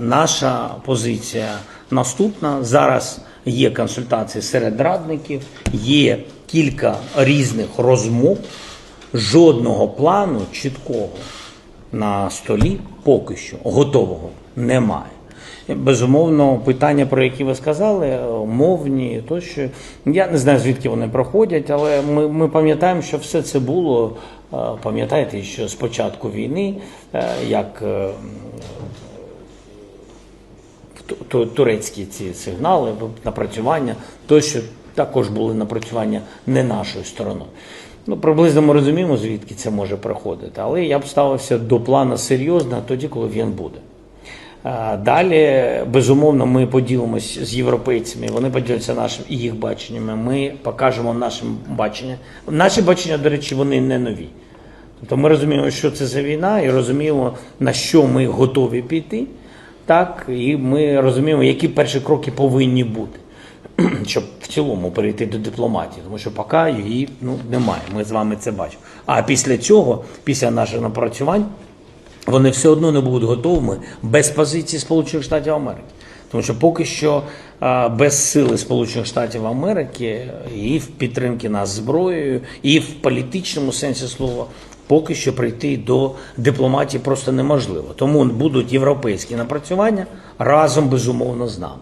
Наша позиція наступна. Зараз є консультації серед радників, є кілька різних розмов. Жодного плану чіткого на столі поки що готового немає. Безумовно, питання, про які ви сказали, мовні тощо. Я не знаю, звідки вони проходять, але ми, ми пам'ятаємо, що все це було. е, Пам'ятаєте, що з початку війни, е, як е, турецькі ці сигнали, напрацювання, тощо також були напрацювання не нашою стороною. Ну, приблизно ми розуміємо, звідки це може приходити, але я б ставився до плану серйозно тоді, коли він буде. Далі, безумовно, ми поділимось з європейцями, вони поділяться нашим і їх баченнями. Ми покажемо нашим бачення. Наші бачення, до речі, вони не нові. Тобто ми розуміємо, що це за війна, і розуміємо, на що ми готові піти. Так, і ми розуміємо, які перші кроки повинні бути, щоб в цілому перейти до дипломатії, тому що поки її ну, немає. Ми з вами це бачимо. А після цього, після наших напрацювань, вони все одно не будуть готовими без позиції Сполучених Штатів Америки. Тому що поки що без сили Сполучених Штатів Америки і в підтримки нас зброєю, і в політичному сенсі слова, поки що прийти до дипломатії просто неможливо. Тому будуть європейські напрацювання разом безумовно з нами.